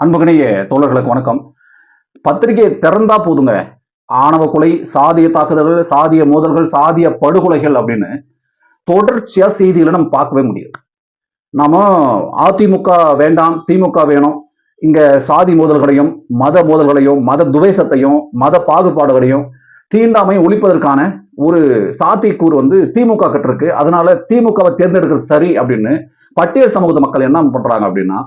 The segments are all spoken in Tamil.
அன்புகணைய தோழர்களுக்கு வணக்கம். பத்திரிகையை திறந்தா போதுங்க. ஆணவ கொலை சாதிய தாக்குதல்கள் சாதிய மோதல்கள் சாதிய படுகொலைகள் அப்படின்னு தொடர்ச்சியா செய்திகளை நம்ம பார்க்கவே முடியுது நாம அதிமுக வேண்டாம் திமுக வேணும். இங்க சாதி மோதல்களையும் மத மோதல்களையும் மத துவேஷத்தையும் மத பாகுபாடுகளையும் தீண்டாமையும் ஒழிப்பதற்கான ஒரு சாத்தியக்கூறு வந்து திமுக கிட்ட இருக்கு. அதனால திமுகவை தேர்ந்தெடுக்கிறது சரி அப்படின்னு பட்டியல் சமூகத்து மக்கள் என்ன பண்றாங்க அப்படின்னா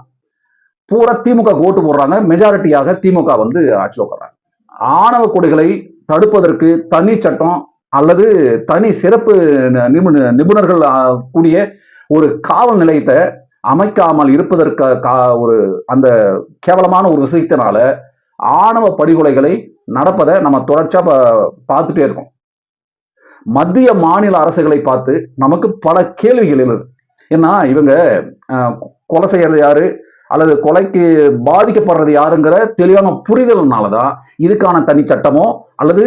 பூரா திமுக ஓட்டு போடுறாங்க. மெஜாரிட்டியாக திமுக வந்து ஆட்சியில் உட்கார்றாங்க. ஆணவ கொலைகளை தடுப்பதற்கு தனி சட்டம் அல்லது தனி சிறப்பு நிபுண- நிபுணர்கள் கூடிய ஒரு காவல் நிலையத்தை அமைக்காமல் இருப்பதற்கு கா- ஒரு அந்த கேவலமான ஒரு விஷயத்தினால ஆணவ படுகொலைகளை நடப்பதை நம்ம தொடர்ச்சியா பார்த்துட்டே இருக்கோம். மத்திய மாநில அரசுகளை பார்த்து நமக்கு பல கேள்விகள் எழுது. ஏன்னா இவங்க கொலை செய்யறது யாரு? அல்லது கொலைக்கு பாதிக்கப்படுறது யாருங்கிற தெளிவான புரிதல்னால தான் இதுக்கான தனி சட்டமோ அல்லது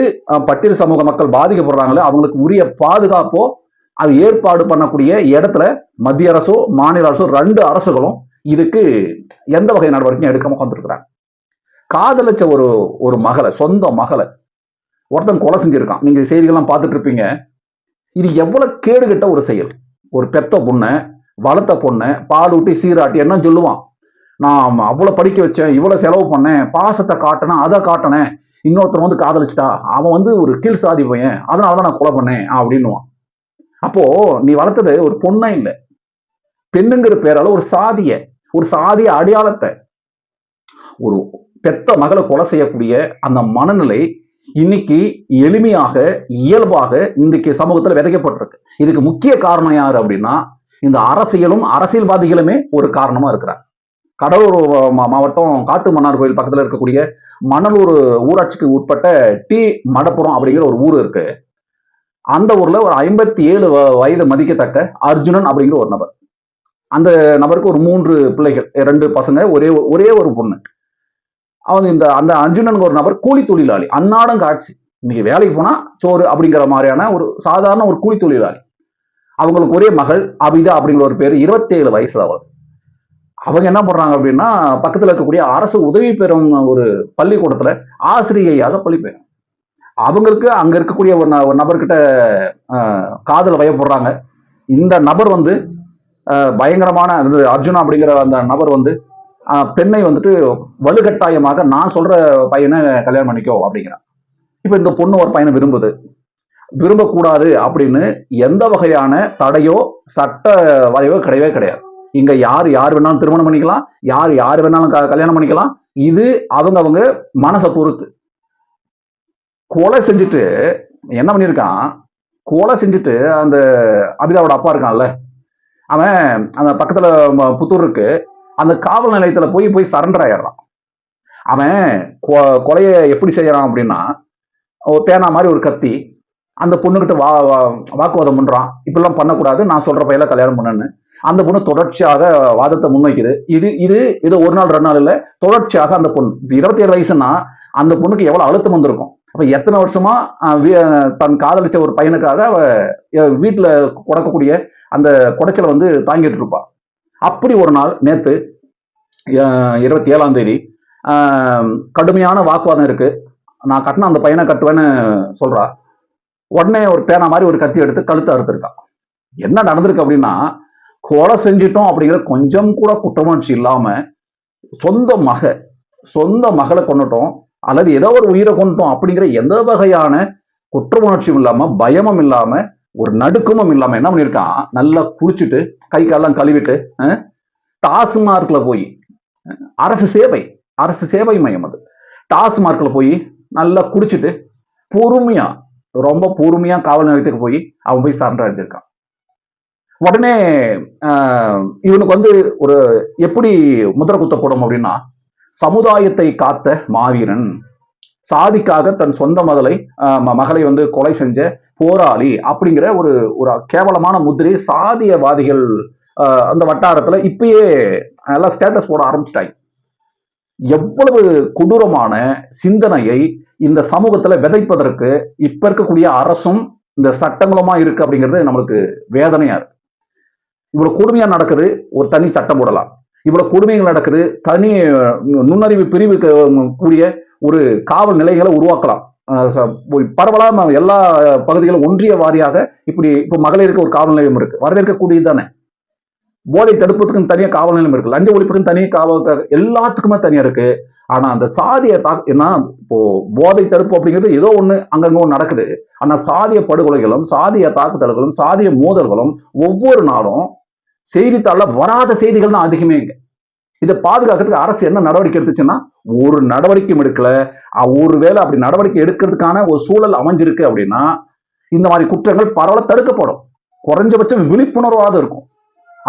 பட்டியல் சமூக மக்கள் பாதிக்கப்படுறாங்களோ அவங்களுக்கு உரிய பாதுகாப்போ அது ஏற்பாடு பண்ணக்கூடிய இடத்துல மத்திய அரசோ மாநில அரசோ ரெண்டு அரசுகளும் இதுக்கு எந்த வகை நடவடிக்கையும் எடுக்காம வந்துருக்குறாங்க காதலிச்ச ஒரு ஒரு மகளை சொந்த மகளை ஒருத்தன் கொலை செஞ்சிருக்கான். நீங்க செய்திகள்லாம் பார்த்துட்டு இருப்பீங்க. இது எவ்வளவு கேடுகட்ட ஒரு செயல். ஒரு பெத்த பொண்ணை வளர்த்த பொண்ணை பால் ஊட்டி சீராட்டி என்ன சொல்லுவான். நான் அவ்வளவு படிக்க வச்சேன் இவ்வளவு செலவு பண்ணேன் பாசத்தை காட்டினேன் அதை காட்டினேன். இன்னொருத்தன் வந்து காதலிச்சிட்டா அவன் வந்து ஒரு கீழ் சாதி பையன் அதனால தான் நான் கொலை பண்ணேன் அப்படின்னுவான். அப்போ நீ வளர்த்தது ஒரு பொண்ணா இல்லை. பெண்ணுங்கிற பேரால ஒரு சாதிய ஒரு சாதிய அடையாளத்தை ஒரு பெத்த மகளை கொலை செய்யக்கூடிய அந்த மனநிலை இன்னைக்கு எளிமையாக இயல்பாக இன்றைக்கு சமூகத்தில் விதைக்கப்பட்டிருக்கு. இதுக்கு முக்கிய காரணம் யாரு அப்படின்னா இந்த அரசியலும் அரசியல்வாதிகளுமே ஒரு காரணமா இருக்கிறார் கடலூர் மா- மாவட்டம் காட்டு மன்னார் கோயில் பக்கத்தில் இருக்கக்கூடிய மணலூர் ஊராட்சிக்கு உட்பட்ட டி மடப்புறம் அப்படிங்கிற ஒரு ஊர் இருக்கு. அந்த ஊர்ல ஒரு ஐம்பத்தி ஏழு வ- வயது மதிக்கத்தக்க அர்ஜுனன் அப்படிங்கிற ஒரு நபர். அந்த நபருக்கு ஒரு மூன்று பிள்ளைகள் ரெண்டு பசங்க ஒரே ஒரே ஒரு பொண்ணு. அவங்க இந்த அந்த அர்ஜுனன் ஒரு நபர் கூலி தொழிலாளி. அன்னாடம் காட்சி. இன்னைக்கு வேலைக்கு போனா சோறு அப்படிங்கிற மாதிரியான ஒரு சாதாரண ஒரு கூலி தொழிலாளி. அவங்களுக்கு ஒரே மகள் அபிதா அப்படிங்கிற ஒரு பேர் இருபத்தேழு வயசுல அவள். அவங்க என்ன பண்ணுறாங்க அப்படின்னா பக்கத்தில் இருக்கக்கூடிய அரசு உதவி பெறும் ஒரு பள்ளிக்கூடத்தில் ஆசிரியையாக பள்ளி அவங்களுக்கு அங்கே இருக்கக்கூடிய ஒரு ந- ஒரு நபர்கிட்ட காதல் வயப்படுறாங்க. இந்த நபர் வந்து பயங்கரமான அது அர்ஜுனா அப்படிங்கிற அந்த நபர் வந்து பெண்ணை வந்துட்டு வலுக்கட்டாயமாக நான் சொல்கிற பையனை கல்யாணம் பண்ணிக்கோ அப்படிங்கிறான் இப்போ இந்த பொண்ணு ஒரு பையனை விரும்புது. விரும்பக்கூடாது அப்படின்னு எந்த வகையான தடையோ சட்ட வரைவோ கிடையவே கிடையாது. இங்க யார் யார் வேணாலும் திருமணம் பண்ணிக்கலாம் யார் யார் வேணாலும் கல்யாணம் பண்ணிக்கலாம். இது அவங்க அவங்க மனசை பொறுத்து. கொலை செஞ்சுட்டு என்ன பண்ணியிருக்கான்? கொலை செஞ்சுட்டு அந்த அபிதாவோட அப்பா இருக்கான்ல அவன் அந்த பக்கத்துல புத்தூர் இருக்கு அந்த காவல் நிலையத்துல போய் போய் சரண்டர் ஆயிடுறான். அவன் கொ- கொலையை எப்படி செய்யறான் அப்படின்னா பேனா மாதிரி ஒரு கத்தி அந்த பொண்ணுகிட்ட வா வாக்குவாதம் பண்றான். இப்படிலாம் பண்ணக்கூடாது நான் சொல்ற பையில கல்யாணம் பண்ணுன்னு. அந்த பொண்ணு தொடர்ச்சியாக வாதத்தை முன்வைக்குது. இது இது இது ஒரு நாள் ரெண்டு நாள் இல்லை தொடர்ச்சியாக அந்த பொண்ணு இப்ப இருபத்தி ஏழு வயசுனா அந்த பொண்ணுக்கு எவ்வளவு அழுத்தம் வந்திருக்கும்? அப்ப எத்தனை வருஷமா தன் காதலிச்ச ஒரு பையனுக்காக அவ அஹ், வீட்டுல அந்த குடைச்சலை வந்து தாங்கிட்டு இருப்பா. அப்படி ஒரு நாள் நேத்து இருபத்தி ஏழாம் தேதி கடுமையான வாக்குவாதம் இருக்கு. நான் கட்டின அந்த பையனை கட்டுவேன்னு சொல்றா. உடனே ஒரு பேனா மாதிரி ஒரு கத்தி எடுத்து கழுத்தை அறுத்திருக்கான் என்ன நடந்திருக்கு அப்படின்னா கொலை செஞ்சிட்டோம் அப்படிங்கிற கொஞ்சம் கூட குற்றமுணர்ச்சி இல்லாம சொந்த மக சொந்த மகளை கொண்டுட்டோம் அல்லது ஏதோ ஒரு உயிரை கொண்டுட்டோம் அப்படிங்கிற எந்த வகையான குற்ற உணர்ச்சியும் இல்லாம பயமும் இல்லாம ஒரு நடுக்கமும் இல்லாம என்ன பண்ணியிருக்கான் நல்லா குளிச்சுட்டு கை காலெல்லாம் கழுவிட்டு டாஸ்மார்க்ல போய் அரசு சேவை அரசு சேவை மையம் அது. டாஸ்மார்க்ல போய் நல்லா குடிச்சிட்டு பொறுமையா ரொம்ப பொறுமையா காவல் நிலையத்துக்கு போய் அவன் போய் சரண்டர் எழுதியிருக்கான் உடனே ஆஹ், இவனுக்கு வந்து ஒரு எப்படி முத்திர குத்தப்படும் அப்படின்னா சமுதாயத்தை காத்த மாவீரன் சாதிக்காக தன் சொந்த மதலை ஆஹ், மகளை வந்து கொலை செஞ்ச போராளி அப்படிங்கிற ஒரு ஒரு கேவலமான முதிரை சாதியவாதிகள் ஆஹ், அந்த வட்டாரத்துல இப்பயே எல்லாம் ஸ்டேட்டஸ் போட ஆரம்பிச்சிட்டாங்க எவ்வளவு கொடூரமான சிந்தனையை இந்த சமூகத்துல விதைப்பதற்கு இப்ப இருக்கக்கூடிய அரசும் இந்த சட்டங்களுமா இருக்கு அப்படிங்கிறது நம்மளுக்கு வேதனையா இருக்கு. இவ்வளவு கொடுமையா நடக்குது ஒரு தனி சட்டம் போடலாம். இவ்வளவு கொடுமைகள் நடக்குது தனி நுண்ணறிவு பிரிவுக்கு கூடிய ஒரு காவல் நிலைகளை உருவாக்கலாம். பரவலாக ச- எல்லா பகுதிகளும் ஒன்றிய வாரியாக இப்படி இப்போ மகளிருக்கு ஒரு காவல் நிலையம் இருக்கு. வரவேற்கக்கூடியது தானே? போதை தடுப்பதுக்குன்னு தனியாக காவல் நிலையம் இருக்கு. லஞ்ச ஒழிப்புக்குன்னு தனியாக காவல் எல்லாத்துக்குமே தனியாக இருக்கு. ஆனா அந்த சாதியை தா ஏன்னா இப்போ போதை தடுப்பு அப்படிங்கிறது ஏதோ ஒண்ணு அங்கங்க ஒன்று நடக்குது. ஆனா சாதிய படுகொலைகளும் சாதிய தாக்குதல்களும் சாதிய மோதல்களும் ஒவ்வொரு நாளும் செய்தித்தாள்ல வராத செய்திகள் தான் அதிகமே இங்க. இதை பாதுகாக்கிறதுக்கு அரசு என்ன நடவடிக்கை எடுத்துச்சுன்னா ஒரு நடவடிக்கையும் எடுக்கல. ஒரு ஒருவேளை அப்படி நடவடிக்கை எடுக்கிறதுக்கான ஒரு சூழல் அமைஞ்சிருக்கு அப்படின்னா இந்த மாதிரி குற்றங்கள் பரவல தடுக்கப்படும். குறைஞ்சபட்சம் விழிப்புணர்வாக இருக்கும்.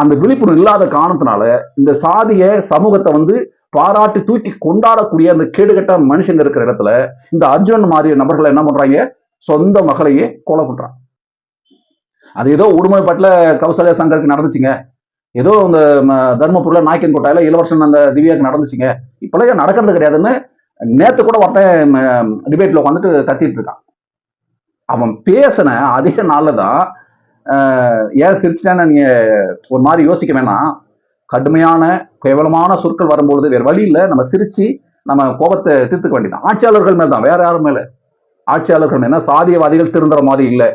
அந்த விழிப்புணர்வு இல்லாத காரணத்தினால இந்த சாதிய சமூகத்தை வந்து பாராட்டி தூக்கி கொண்டாடக்கூடிய அந்த கேடுகட்ட மனுஷங்க இருக்கிற இடத்துல இந்த அர்ஜுனன் மாதிரி நபர்களை என்ன பண்றாங்க? சொந்த மகளையே கொலை பண்றாங்க. அது ஏதோ உடுமைப்பட்டில் கௌசல்யா சங்கருக்கு நடந்துச்சுங்க. ஏதோ இந்த ம, தர்மபுரியில நாய்க்கன் கோட்டையில் இளவரசன் அந்த திவ்யாக்கு நடந்துச்சுங்க. இப்பெல்லாம் ஏன் நடக்கிறது கிடையாதுன்னு நேற்று கூட ஒருத்தன் டிபேட்டில் உட்காந்துட்டு கத்திட்டு இருக்கான். அவன் பேசின அதே நாளில் தான் ஏன் சிரிச்சிட்டேன்னு நீங்கள் ஒரு மாதிரி யோசிக்க வேணாம். கடுமையான கேவலமான சொற்கள் வரும்பொழுது வேறு வழி நம்ம சிரித்து நம்ம கோபத்தை தீர்த்துக்க வேண்டியதான் ஆட்சியாளர்கள் மேல தான் வேற யாரும் மேலே. ஆட்சியாளர்கள் என்ன சாதியவாதிகள் திருந்துற மாதிரி இல்லை.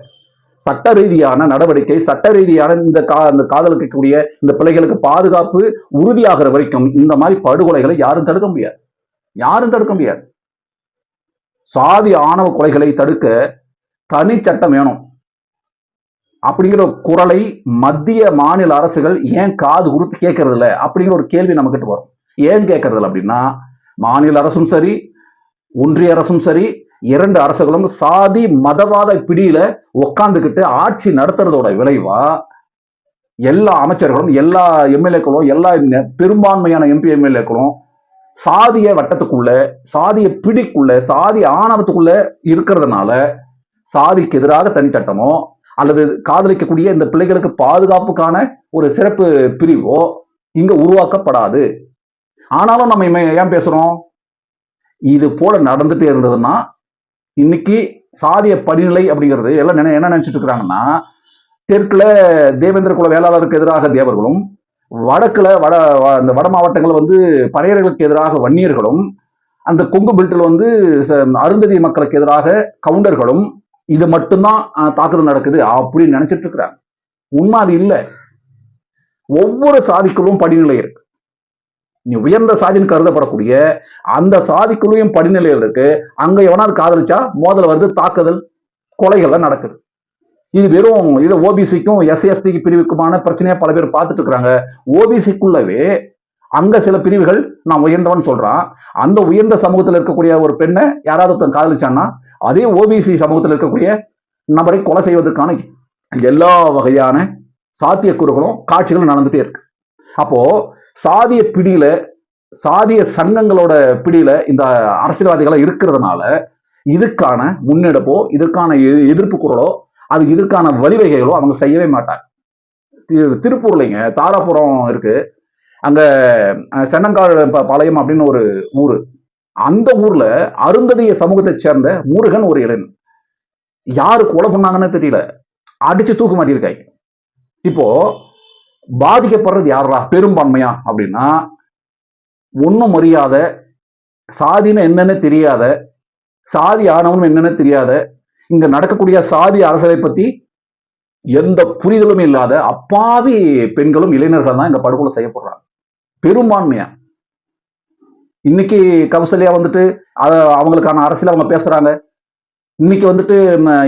சட்ட ரீதியான நடவடிக்கை சட்ட ரீதியான இந்த கா இந்த காதலிக்கக்கூடிய இந்த பிள்ளைகளுக்கு பாதுகாப்பு உறுதியாகிற வரைக்கும் இந்த மாதிரி படுகொலைகளை யாரும் தடுக்க முடியாது. யாரும் தடுக்க முடியாது. சாதி ஆணவ கொலைகளை தடுக்க தனி சட்டம் வேணும். அப்படிங்கிற ஒரு குரலை மத்திய மாநில அரசுகள் ஏன் காது உறுத்து கேட்கறது இல்லை அப்படிங்கிற ஒரு கேள்வி நம்ம கிட்ட வரும். ஏன் கேட்கறது இல்லை அப்படின்னா மாநில அரசும் சரி ஒன்றிய அரசும் சரி இரண்டு அரசுகளும் சாதி மதவாத பிடியில உக்காந்துக்கிட்டு ஆட்சி நடத்துறதோட விளைவா? எல்லா அமைச்சர்களும் எல்லா எம்எல்ஏக்களும் எல்லா பெரும்பான்மையான எம்பி எம்எல்ஏக்களும் சாதிய வட்டத்துக்குள்ள சாதிய பிடிக்குள்ள சாதி ஆணவத்துக்குள்ள இருக்கிறதுனால சாதிக்கு எதிராக தனிச்சட்டமோ அல்லது காதலிக்கக்கூடிய இந்த பிள்ளைகளுக்கு பாதுகாப்புக்கான ஒரு சிறப்பு பிரிவோ இங்க உருவாக்கப்படாது. ஆனாலும் நம்ம ஏன் பேசுறோம்? இது போல நடந்துட்டே இருந்ததுன்னா இன்னைக்கு சாதிய படிநிலை அப்படிங்கிறது எல்லாம் நினை- என்ன நினைச்சிட்டு இருக்கிறாங்கன்னா தெற்குல தேவேந்திர குல வேளாளருக்கு எதிராக தேவர்களும் வடக்குல வட வ- இந்த வட மாவட்டங்கள் வந்து பறையர்களுக்கு எதிராக வன்னியர்களும் அந்த கொங்கு பெல்ட்டில் வந்து ச- அருந்ததி மக்களுக்கு எதிராக கவுண்டர்களும் இது மட்டும்தான் தாக்குதல் நடக்குது அப்படின்னு நினைச்சிட்டு இருக்கிறாங்க. உண்மை அது இல்லை. ஒவ்வொரு சாதிக்குள்ளும் படிநிலை இருக்கு. நீ உயர்ந்த சாதின்னு கருதப்படக்கூடிய அந்த சாதிக்குள்ளேயும் படிநிலைகள் இருக்கு. அங்க எவனாவது காதலிச்சா மோதல் வருது தாக்குதல் கொலைகள்லாம் நடக்குது. இது வெறும் இது ஓபிசிக்கும் எஸ்சிஎஸ்டிக்கு பிரிவுக்குமான பிரச்சனையா பல பேர் பார்த்துட்டு இருக்கிறாங்க. ஓபிசிக்குள்ளவே அங்க சில பிரிவுகள் நான் உயர்ந்தவன் சொல்றான். அந்த உயர்ந்த சமூகத்தில் இருக்கக்கூடிய ஒரு பெண்ணை யாராவது ஒருத்தன் காதலிச்சான்னா அதே ஓபிசி சமூகத்தில் இருக்கக்கூடிய நபரை கொலை செய்வதற்கான எல்லா வகையான சாத்தியக்கூறுகளும் காட்சிகளும் நடந்துட்டே இருக்கு. அப்போ சாதிய பிடியில சாதிய சங்கங்களோட பிடியில இந்த அரசியல்வாதிகளாக இருக்கிறதுனால இதுக்கான முன்னெடுப்போ இதற்கான எ- எதிர்ப்பு குரலோ அது இதற்கான வழிவகைகளோ அவங்க செய்யவே மாட்டாங்க. திருப்பூர்லைங்க தாராபுரம் இருக்கு. அங்க சென்னங்கால் பாளையம் அப்படின்னு ஒரு ஊரு. அந்த ஊர்ல அருந்ததிய சமூகத்தை சேர்ந்த முருகன் ஒரு இளைஞன். யாரு கொலை பண்ணாங்கன்னு தெரியல. அடிச்சு தூக்கு மாட்டியிருக்காங்க. இப்போ பாதிக்கப்படுறது யாரா பெரும்பான்மையா? அப்படின்னா ஒன்றும் அறியாத சாதின்னு என்னன்னு தெரியாத சாதி ஆனவனும் என்னன்னு தெரியாத இங்க நடக்கக்கூடிய சாதி அரசியலை பத்தி எந்த புரிதலும் இல்லாத அப்பாவி பெண்களும் இளைஞர்கள் தான் இங்க படுகொலை செய்யப்படுறாங்க. பெரும்பான்மையா? இன்னைக்கு கௌசல்யா வந்துட்டு அத- அவங்களுக்கான அரசியல் அவங்க பேசுறாங்க. இன்னைக்கு வந்துட்டு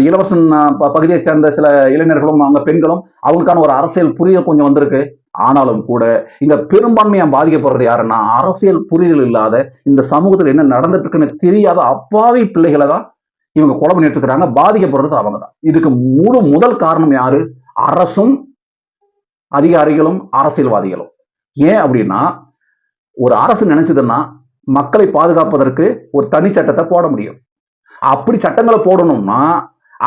இளவரசன் பகுதியை சேர்ந்த சில இளைஞர்களும் அவங்க பெண்களும் அவங்களுக்கான ஒரு அரசியல் புரியல் கொஞ்சம் வந்திருக்கு. ஆனாலும் கூட இங்க பெரும்பான்மையா பாதிக்கப்படுறது யாருன்னா அரசியல் புரிதல் இல்லாத இந்த சமூகத்தில் என்ன நடந்துட்டு இருக்குன்னு தெரியாத அப்பாவி பிள்ளைகளை தான் இவங்க கொலை பண்ணிட்டு இருக்கிறாங்க பாதிக்கப்படுறது அவங்க தான். இதுக்கு முழு முதல் காரணம் யாரு? அரசும் அதிகாரிகளும் அரசியல்வாதிகளும். ஏன் அப்படின்னா ஒரு அரசு நினைச்சதுன்னா மக்களை பாதுகாப்பதற்கு ஒரு தனி சட்டத்தை போட முடியும். அப்படி சட்டங்களை போடணும்னா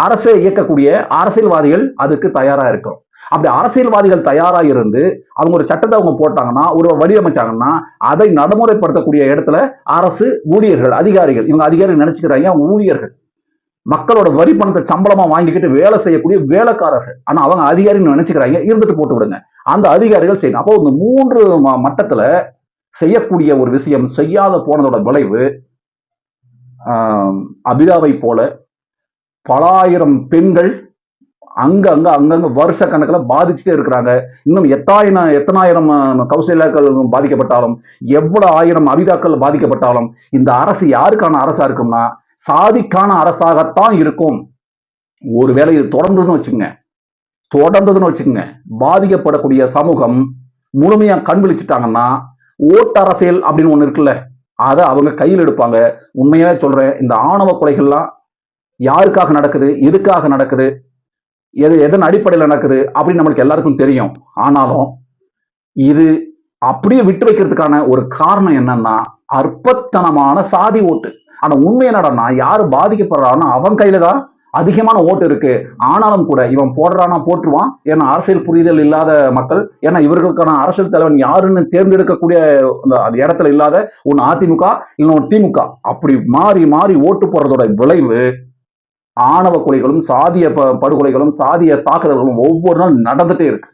அரசை இயக்கக்கூடிய அரசியல்வாதிகள் அதுக்கு தயாரா இருக்கணும். அப்படி அரசியல்வாதிகள் தயாரா இருந்து அவங்க ஒரு சட்டத்தை அவங்க போட்டாங்கன்னா ஒரு வடிவமைச்சாங்கன்னா அதை நடைமுறைப்படுத்தக்கூடிய இடத்துல அரசு ஊழியர்கள் அதிகாரிகள் இவங்க அதிகாரிகள் நினைச்சுக்கிறாங்க அவங்க ஊழியர்கள். மக்களோட வரி பணத்தை சம்பளமா வாங்கிக்கிட்டு வேலை செய்யக்கூடிய வேலைக்காரர்கள். ஆனா அவங்க அதிகாரின்னு நினைச்சுக்கிறாங்க இருந்துட்டு போட்டு விடுங்க. அந்த அதிகாரிகள் செய்யணும். அப்போ இந்த மூன்று மட்டத்துல செய்யக்கூடிய ஒரு விஷயம் செய்யாத போனதோட விளைவு அபிதாவை போல பலாயிரம் பெண்கள் அங்க அங்க அங்கங்க வருஷ கணக்கில் பாதிச்சுட்டே இருக்கிறாங்க. இன்னும் எத்தாயிரம் எத்தனாயிரம் கௌசல்யாக்கள் பாதிக்கப்பட்டாலும் எவ்வளவு ஆயிரம் அபிதாக்கள் பாதிக்கப்பட்டாலும் இந்த அரசு யாருக்கான அரசா இருக்கும்னா சாதிக்கான அரசாகத்தான் இருக்கும். ஒருவேளை இது தொடர்ந்ததுன்னு வச்சுக்கோங்க. தொடர்ந்ததுன்னு வச்சுக்கோங்க. பாதிக்கப்படக்கூடிய சமூகம் முழுமையா கண் விழிச்சிட்டாங்கன்னா ஓட்டு அரசியல் அப்படின்னு ஒண்ணு இருக்குல்ல. அதை அவங்க கையில் எடுப்பாங்க. உண்மையாவே சொல்றேன் இந்த ஆணவ கொலைகள்லாம் யாருக்காக நடக்குது எதுக்காக நடக்குது எது எதன் அடிப்படையில் நடக்குது அப்படின்னு நம்மளுக்கு எல்லாருக்கும் தெரியும். ஆனாலும் இது அப்படியே விட்டு வைக்கிறதுக்கான ஒரு காரணம் என்னன்னா அற்பத்தனமான சாதி ஓட்டு. ஆனா உண்மை என்னடா யாரு பாதிக்கப்படுறான்னு அவன் கையில தான் அதிகமான ஓட்டு இருக்கு. ஆனாலும் கூட இவன் போடுறானா போட்டுருவான். ஏன்னா அரசியல் புரிதல் இல்லாத மக்கள். ஏன்னா இவர்களுக்கான அரசியல் தலைவன் யாருன்னு தேர்ந்தெடுக்கக்கூடிய அந்த இடத்துல இல்லாத ஒன்னு அதிமுக இன்னொரு திமுக. அப்படி மாறி மாறி ஓட்டு போடுறதோட விளைவு ஆணவ கொலைகளும் சாதிய ப- படுகொலைகளும் சாதிய தாக்குதல்களும் ஒவ்வொரு நாள் நடந்துட்டே இருக்கு.